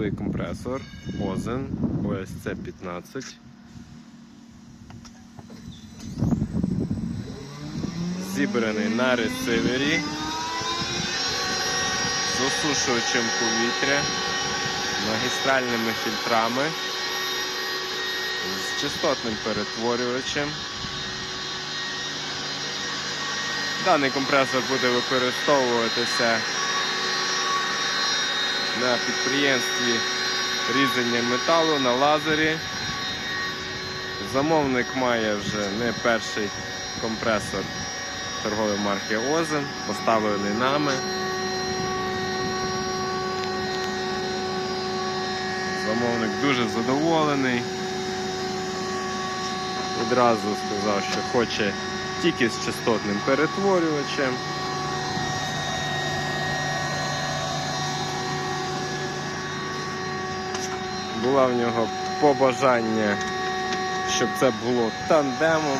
теплий компресор Озен OSC 15. Зібраний на ресивері з осушувачем повітря, магістральними фільтрами, з частотним перетворювачем. Даний компресор буде використовуватися на підприємстві різання металу на лазері. Замовник має вже не перший компресор торгової марки Озен, поставлений нами. Замовник дуже задоволений. Відразу сказав, що хоче тільки з частотним перетворювачем. Була в нього побажання, щоб це було тандемом.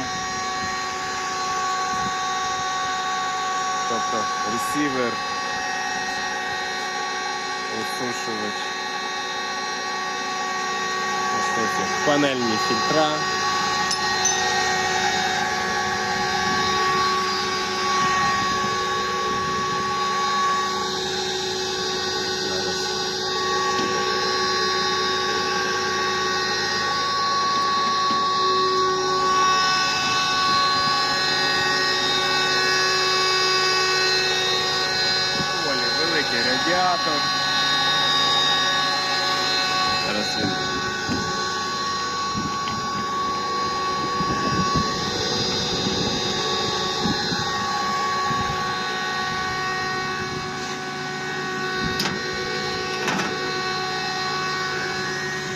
Тобто ресівер, осушувач. Панельні фільтра. Зараз. Доволі радіатор.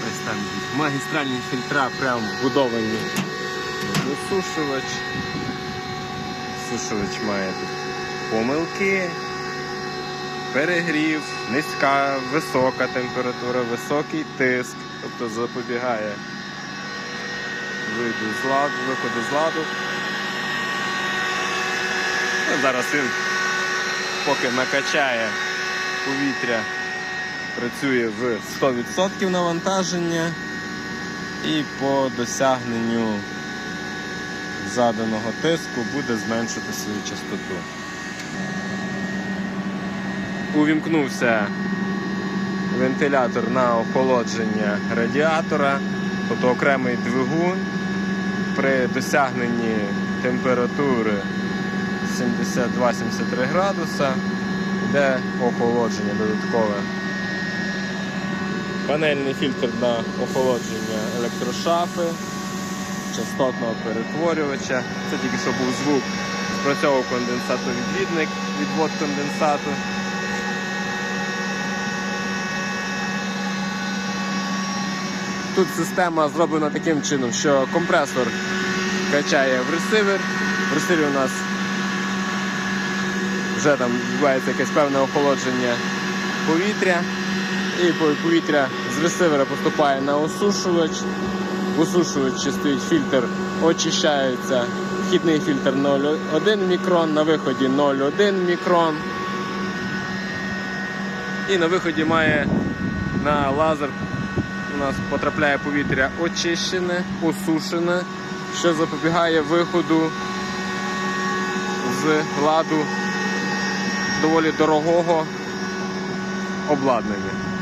Ось там магістральні фільтра прямо вбудовані в осушувач. Осушувач має тут помилки, перегрів, низька, висока температура, високий тиск, тобто запобігає вийду з ладу, виходу з ладу. Ну, зараз він поки накачає повітря, працює в 100% навантаження і по досягненню заданого тиску буде зменшити свою частоту. Увімкнувся вентилятор на охолодження радіатора, тобто окремий двигун при досягненні температури 72-73 градуса йде охолодження додаткове. Панельний фільтр на охолодження електрошафи, частотного перетворювача. Це тільки що був звук, спрацьовував конденсатовідвідник, відвод конденсату. Тут система зроблена таким чином, що компресор качає в ресивер. В ресивері у нас вже там відбувається якесь певне охолодження повітря. І повітря з ресивера поступає на осушувач. В осушувачі стоїть фільтр, очищається. Вхідний фільтр 0,1 мікрон, на виході 0,1 мікрон. І на виході має на лазер у нас потрапляє повітря очищене, осушене, що запобігає виходу з ладу доволі дорогого обладнання.